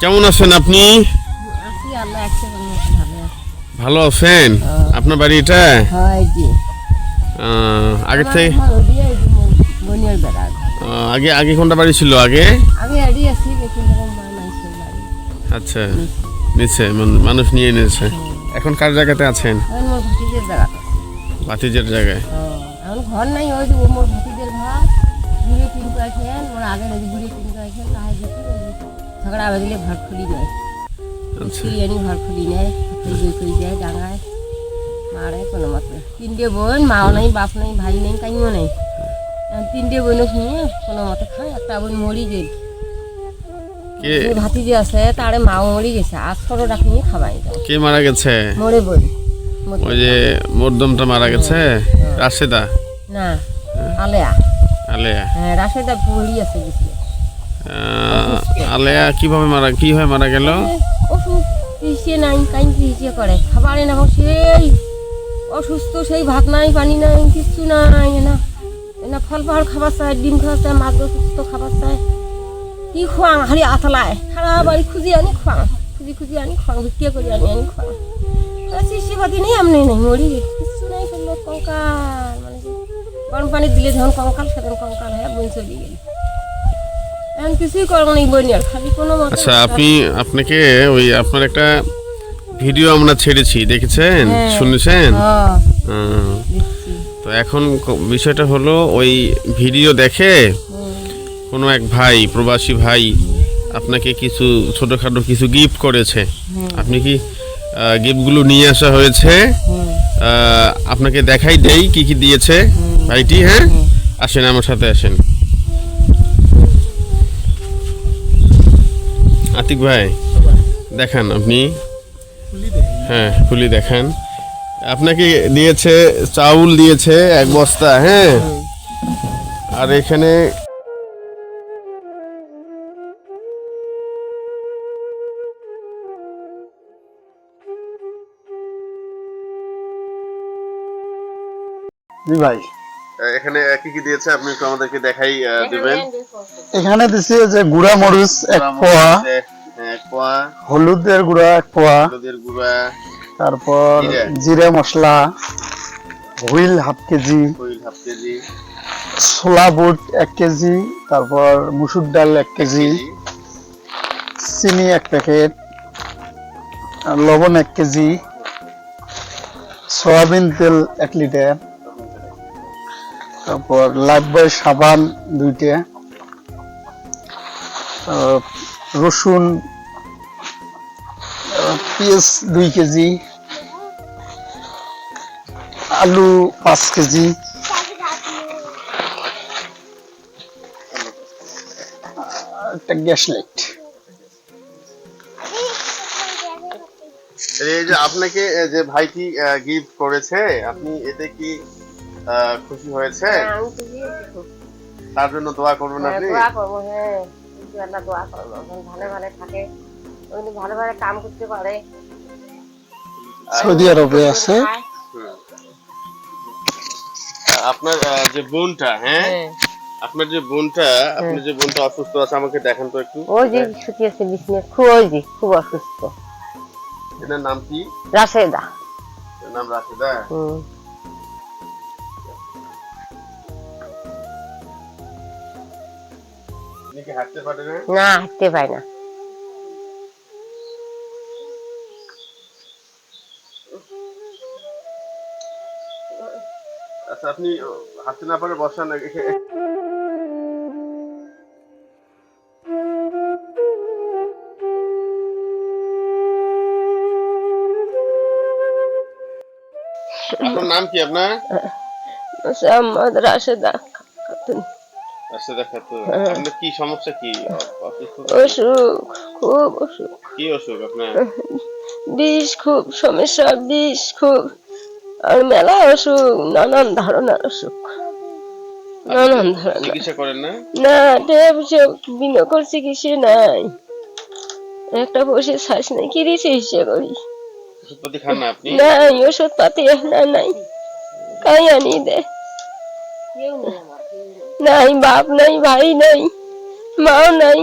কেমন আছেন আপনি? ভালো আছেন? আপনার বাড়ি এটা? হয় আগে থেকে আগে আগে কোনটা বাড়ি ছিল? আগে? আচ্ছা। নিচ্ছে মানুষ নিয়ে নিয়েছে। এখন কার জায়গাতে আছেন? ভাতিজের জায়গায়। ঘর নাই ওই যে ভাতিজের ঘর কিনতে আগে কিনতে দেখি ঝগড়া বাঁধিলে ঘর খুলি যায় আচ্ছা। খুলি আনি ঘর খুলি নেয় বই করে যায় ডাঙায়। মারে কোনো মতে। তিনটে বোন মাও নাই বাপ নাই ভাই নেই কাইও নেই। তিনটে বোনক নিয়ে কোনো মতে খায় একটা বোন মরি গেল। কে? যে আছে তারে মাও মরি গেছে আর ছোট ডাকি নিয়ে খাবাই কে মারা গেছে? মরে বই ওই যে মর্দমটা মারা গেছে? রাশেদা? না আলেয়া। আলেয়া। হ্যাঁ রাশেদা পড়ি আছে আহ, আলেয়া কীভাবে মারা কি হয়ে মারা গেল? নাই, কাইন পিছিয়ে করে? খাবারে না সেই অসুস্থ, সেই ভাত নাই, পানি নাই, কিচ্ছু নাই না না ফল পাহাড় খাবার চায় ডিম খাবার চায় মাছ সুস্থ খাবার চায় কি খোয়াং হারি আতলায় সারা বাড়ি খুঁজি আনি খোয়াং খুঁজি খুঁজি আনি খোয়াং ভিত্তিয়ে করে আনি আনি খোয়াং শিশি পাতি নেই এমনি নেই মরি কিচ্ছু নাই করল কঙ্কাল মানে গরম পানি দিলে যখন কঙ্কাল সেদিন কঙ্কাল হয়ে বই চলে গেল। কিছুই করব না বই আর খালি কোনো মতে আচ্ছা আপনি আপনাকে ওই আপনার একটা ভিডিও আমরা ছেড়েছি দেখেছেন? হ্যাঁ। শুনেছেন? হ্যাঁ। দেখছি। তো এখন বিষয়টা হলো ওই ভিডিও দেখে কোনো এক ভাই প্রবাসী ভাই আপনাকে কিছু ছোটোখাটো কিছু গিফট করেছে। আপনি কি গিফটগুলো নিয়ে আসা হয়েছে? আপনাকে দেখাই দেই কি কি দিয়েছে ভাইটি হ্যাঁ। আসেন আমার সাথে আসেন। আতিক ভাই দেখান আপনি। হ্যাঁ খুলি দেখান। আপনাকে দিয়েছে চাউল দিয়েছে এক বস্তা হ্যাঁ। আর এখানে জি ভাই। এখানে কি কি দিয়েছে আপনি একটু আমাদেরকে দেখাই দিবেন। এখানে দিছি যে গুড়া মরিচ এক পোয়া এক পোয়া। হলুদের গুঁড়া এক পোয়া। হলুদের গুঁড়া। তারপর জিরে। মশলা। Wheel half KG. Wheel half KG. ছোলা বুট এক কেজি। তারপর মুসুর ডাল এক কেজি। চিনি এক প্যাকেট। লবণ এক কেজি। সয়াবিন তেল এক লিটার। তারপর লাইফবয় সাবান দুইটা। রসুন পেঁয়াজ দুই কেজি আলু পাঁচ কেজি একটা গ্যাস লাইট। এই যে আপনাকে যে ভাইটি গিফট করেছে আপনি এতে কি আহ, খুশি হয়েছে? খুব। তার জন্য দোয়া করবেন হ্যাঁ, আপনি? দোয়া করব হ্যাঁ। কিন্তু আল্লাহ দোয়া করব ভালো ভালো থাকে ওগুলো ভালো ভালো কাম করতে পারে। সৌদি আরবে আছে। আপনার যে বোনটা হ্যাঁ? হ্যাঁ। আপনার যে বোনটা আপনার যে বোনটা অসুস্থ আছে আমাকে দেখান তো একটু। ওই যে শুকিয়েছে বিছনে খুব ওই যে খুব অসুস্থ। এটার নাম কি? রাশেদা। এর নাম রাশেদা? হুম। আপনি হাঁটতে পারে না? না না। আচ্ছা আপনি হাঁটতে না পারে বসান আপনার নাম কি আপনার? মোহাম্মদ রাশেদা খাতুন। রাশেদা খাতুন আপনার কি সমস্যা কি? অসুখ? খুব অসুখ। কি অসুখ আপনার? বিষ খুব সমস্যা বিষ খুব। আর মেলা অসুখ নানান ধরনের অসুখ। নানান ধরনের। চিকিৎসা করেন না? না বিনকল চিকিৎসা নাই। একটা বসে শ্বাস নাই কি দিয়ে চিকিৎসা করি? ওষুধপাতি খান না আপনি? নাই ওষুধ পাতি না নাই। কাই আনি দে। নাই বাপ নাই ভাই নাই মাও নাই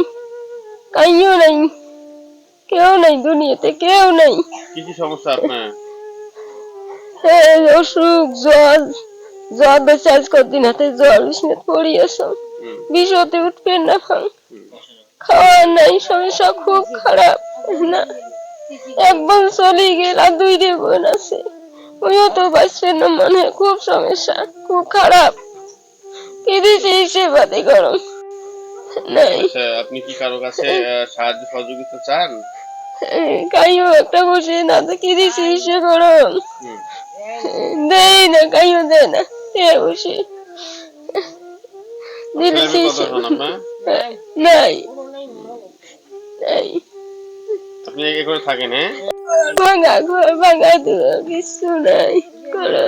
কাইও নাই কেউ নাই দুনিয়াতে কেউ নাই কি কি সমস্যা আপনার অসুখ জ্বর জ্বর বেশি আজ কদিন হাতে জ্বর বিষ্ণুত পড়িয়েছ হুম। বিষতে উঠবেন না খাওয়া নাই সমস্যা খুব খারাপ না একবার চলে গেল আর দুই দিয়ে বোন আছে ওইও তো বাঁচবে না মনে খুব সমস্যা খুব খারাপ কেঁদেছে সেবাতে গরম নাই। আচ্ছা আপনি কি কারও কাছে সাহায্য সহযোগিতা চান? কাইও একটা বসে না তো কেঁদেছে সে গরম। দেই না কাইও দেয় না কে বসে। দিলে হন আপনার নাই। নাই। আপনি একে করে থাকেন হ্যাঁ? ভাঙা ঘর ভাঙা দুয়ার কিছু নাই করো।